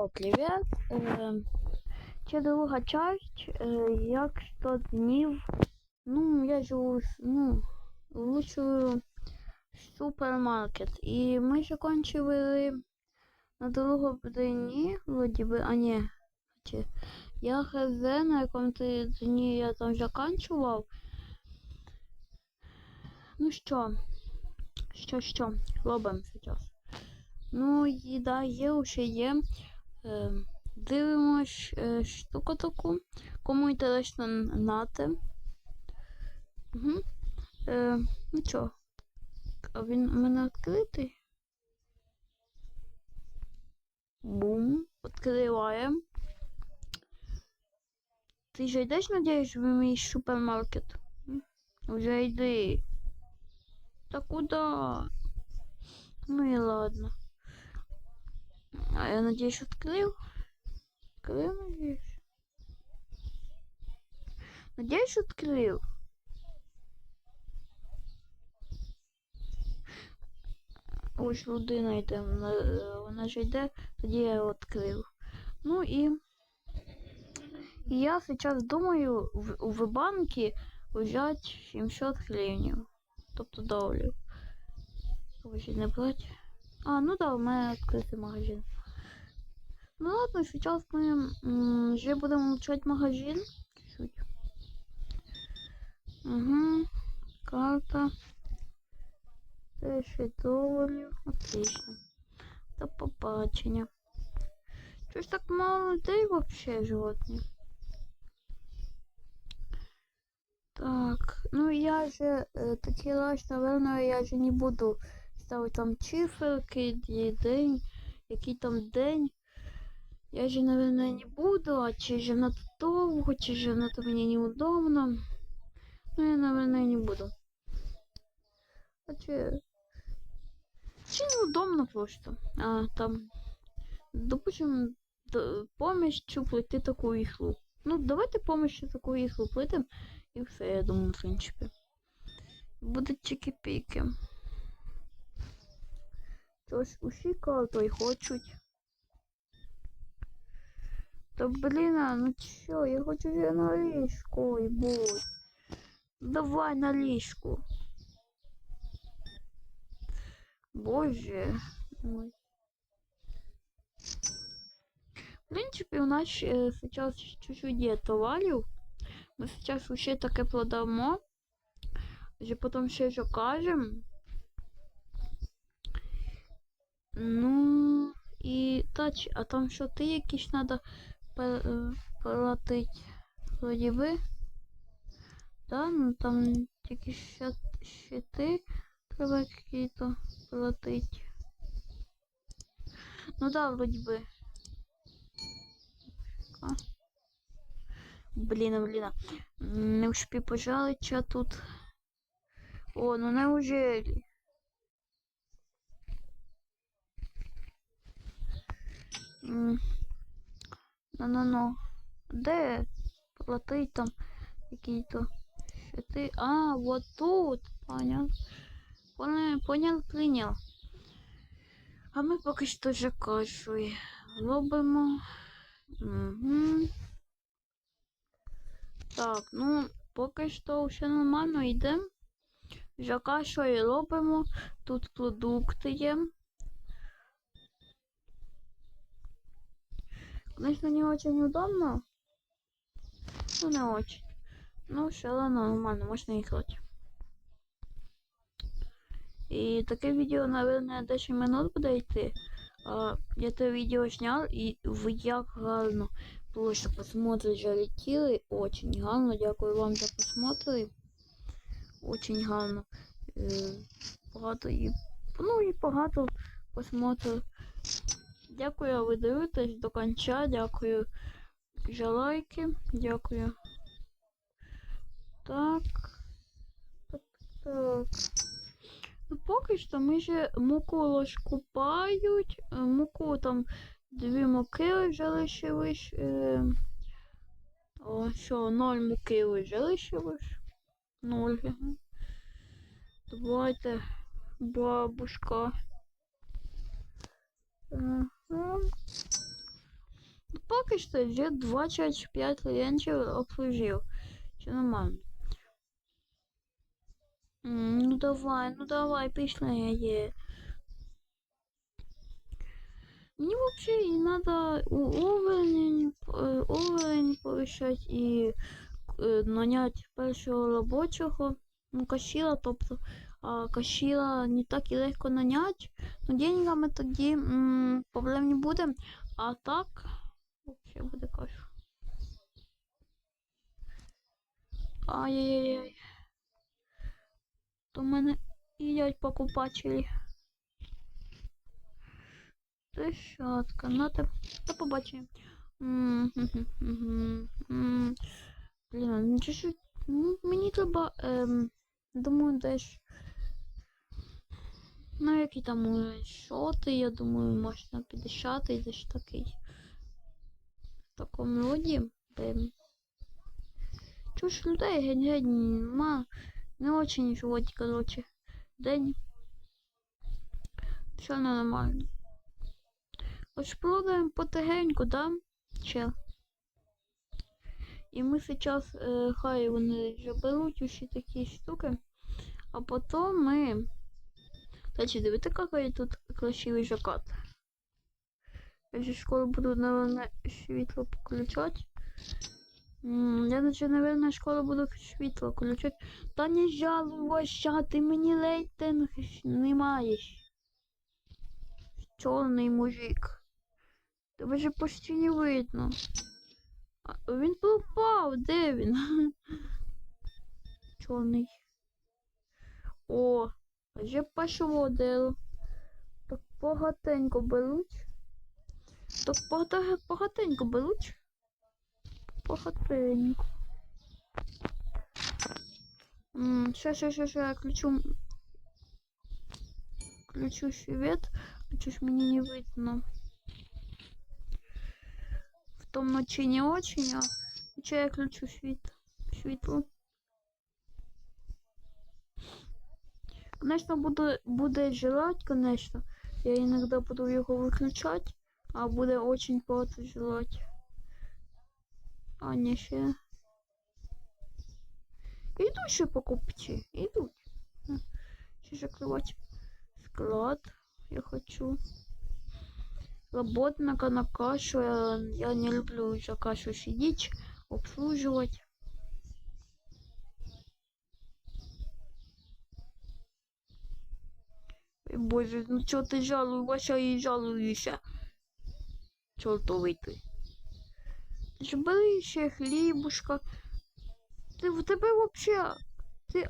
О, привет. Це друга часть, э, як 100 днів. Ну, я живу, ну, влучую супермаркет. І ми закончили на другому дні, вроді би, а ні. Я хз, на якому дні я там заканчував. Ну що, що, що, робимо зараз. Ну, і да, є уже є. Е, дивимось е, штуку таку. Кому інтересно нати. Угу. Е, ну чо? А він у мене відкритий. Бум. Відкриваємо. Ти же йдеш, надіюсь, в мій супермаркет? М? Вже йди. Та куда? Ну і ладно. А я надеюсь, открыл. Открыл, надеюсь. Надеюсь, открыл. Ось людина йде, вона, е, вона ж йде, тоді я його відкрив. Ну і, і я зараз думаю в, в банки взяти 700 гривень. Тобто доларів. Ось не брати. А, ну да, у мене відкритий магазин. Ну ладно, сейчас мы м, вже будемо улучшать магазин. Чуть. Угу. Карта. 10 доларів. Отлично. До побачення. Чого ж так мало людей вообще животні? Так, ну я же э, такий раз, наверное, я же не буду ставити там циферки, день, який там день. Я же, наверное, не буду, а чи же надо довго, чи же надо мне неудобно. Ну, я, наверное, не буду. А чи... Чи неудобно просто. А, там, допустим, помощью плити таку іхлу. Ну, давайте помощью таку іхлу плитим, і все, я думаю, в принципі. Будуть чики-піки. Тож усі картой хочуть. Та блін, ну чё, я хочу вже на ліжку, ой, будь. Давай на ліжку. Боже мой. В принципе, у нас э, сейчас чуть-чуть нет товарів. Ми сейчас ще таке продамо. Потім ще закажемо. Ну і тач, а там що ти якісь треба платити? Вроді би. Да, ну там тільки ще, треба якісь-то платити. Ну да, вроді би. Блін, блін. Не успі пожалить, а тут. О, ну неужели? Ну-ну-ну. Де платить там який-то щити? А, вот тут. Понял. Понял, понял, прийняв. А ми поки що закашує. Робимо. Угу. Так, ну, поки що все нормально йде. Закашує робимо. Тут продукти є. Конечно, не очень удобно. Ну, не очень. Ну, все равно нормально, можно играть. И таке відео, наверное, 10 минут буде йти. А, я це відео сняв і як гарно просто посмотри залетіли. Очень гарно. Дякую вам за просмотри. Очень гарно. Багато і, ну і багато просмотрів. Дякую, ви дивитесь до кінця. Дякую за лайки. Дякую. Так. Так, так. Ну, поки що ми ще муку розкупають. Е, Муку там дві муки вже лишились. Е... О, що, ноль муки вже лишилось. Ноль. Давайте, бабушка. Ага. бачите, вже 25 клієнтів обслужив. Все нормально. Ну давай, ну давай, пішли є. Мені вообще і надо у- уровень, е, уровень повищати і е, нанять першого робочого. Ну, кашіла, тобто, а кашіла не так і легко нанять. Ну, деньгами тоді м, проблем не буде. А так, вообще буде кайф. Ай-яй-яй. То мене їдять покупателі. Трещотка, ну та, та побачимо. Блін, ну. Ну, мені треба, ем, думаю, десь. Ну, який там уровень шоти, я думаю, можна 50 і десь такий. В такому роді. Ем. Чуж людей геть-геть нема. Не очень животі, короче. День. Все нормально. Ось продаємо потихеньку, да? Чел. І ми зараз, е, хай вони вже беруть усі такі штуки, а потім ми. Кстати, дивіться, який тут красивий жакат. Я же скоро буду, наверное, світло включати. Я наче, наверное, скоро буду світло включати. Та не жалуйся, ти мені рейтинг не маєш. Чорний мужик. Тебе же почти не видно. Він пропав, де він? Чорний. О, вже пішло. Так багатенько беруть. Так багатенько беруть. Багатенько. М, Ще, ще, ще, ще, я включу. Включу свет. Включу, ж мені не видно. В том ночи не очень, а ночі я включу світ. Світло. Конечно, буде, буде желать, конечно. Я иногда буду його виключати, а буде очень багато желать. А не ще. Ідуть ще покупці, ідуть. Ще закривати склад. Я хочу. Работника на кашу. Я, не люблю за кашу сидеть, обслуживать. Боже, ну чого ти жалуєшся і жалуєшся? Чортовий ти. Ти ж бери ще хлібушка. Ти в тебе вообще. Ти.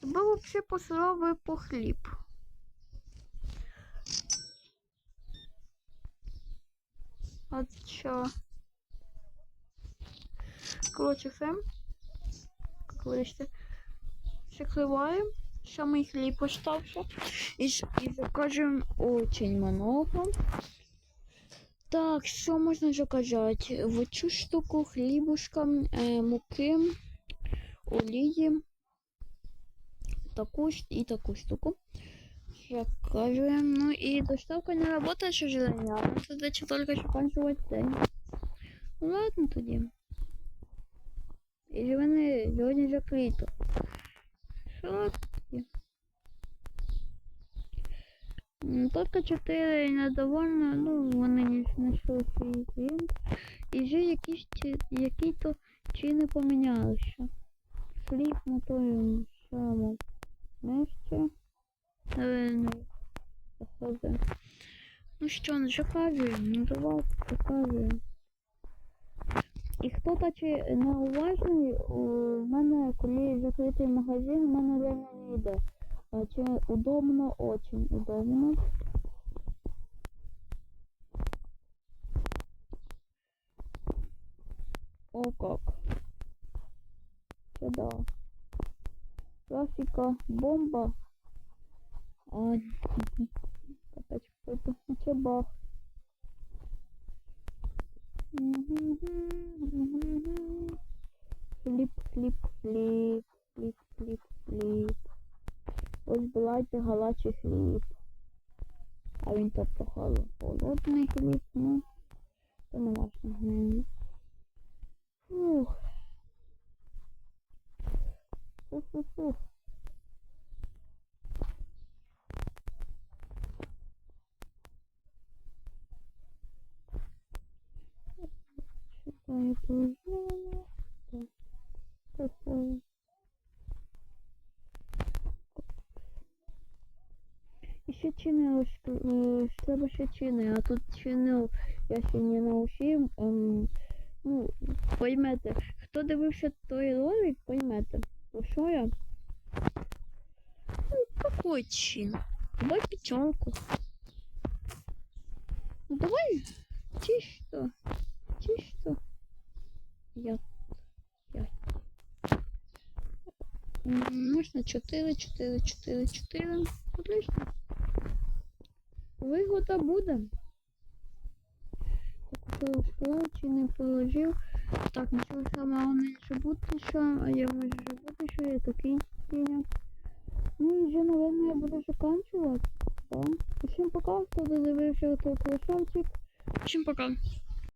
Тебе вообще посрали по хліб. А чё? Короче, все. Вирішите. Закриваємо. Самий хліб остався. І, і закажемо очень много. Так, що можна заказати? В цю штуку хлібушка, е, муки, олії, таку ж- і таку штуку. Заказываем. Ну и доставка не работает, к сожалению. А мы задача только заканчивать день. Ну ладно тоді. Или вони сьогодні закрито. Що таке? М, Только 4 недовольно, ну вони не знайшли свій. І вже якісь які-то чини помінялися. Слід на тому самому місці. Походу. Ну що, ну заказуємо, ну давай заказуємо. І хто то чи неуважний, у мене, коли закритий магазин, у мене реально не йде. А чи удобно, очень удобно. О как. Це да. Классика бомба. Ай, Это сейчас бах. Фліп, фліп, фліп, фліп, флип, фліп. Ось Блайте галачий фліп. А він то прохало холодний фліп, ну. Це не важно. Фух. Фух-фух-фух. І ще чинило, що, е, треба ще чини, а тут чинив я ще не научив. Ем, ну, поймете, хто дивився той ролик, поймете, про що я. Ну, какой чин? Давай пятерку. Ну давай чисто, чисто. Я, я. Можна 4, 4, 4, 4. Отлично. Вигода буде. Чи не положив. Так, нічого саме головне бути що, а я можу бути, що я такий синя. Ну і вже, напевно, я буду заканчувати. Да. Всім пока, хто додивився той красавчик. Всім пока.